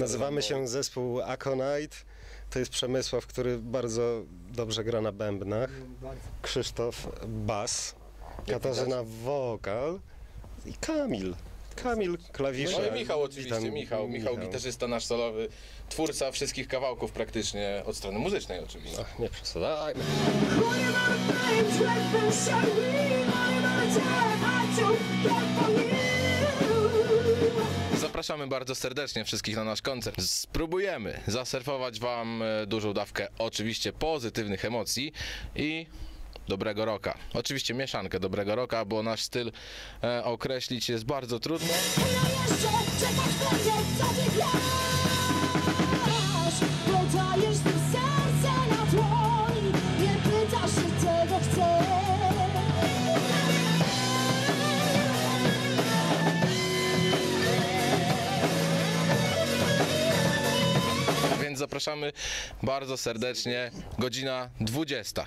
Nazywamy się zespół Aconite. To jest Przemysław, który bardzo dobrze gra na bębnach. Krzysztof bas. Katarzyna wokal i Kamil. Kamil klawisze. No i Michał oczywiście, Witam, Michał, Michał, gitarzysta nasz solowy, twórca wszystkich kawałków praktycznie od strony muzycznej oczywiście. Ach, nie przesadzajmy. Zapraszamy bardzo serdecznie wszystkich na nasz koncert. Spróbujemy zaserwować Wam e, dużą dawkę oczywiście pozytywnych emocji i dobrego roka. Oczywiście mieszankę dobrego roka, bo nasz styl e, określić jest bardzo trudno. Serce na Nie pytasz się czego chcesz zapraszamy bardzo serdecznie. Godzina 20.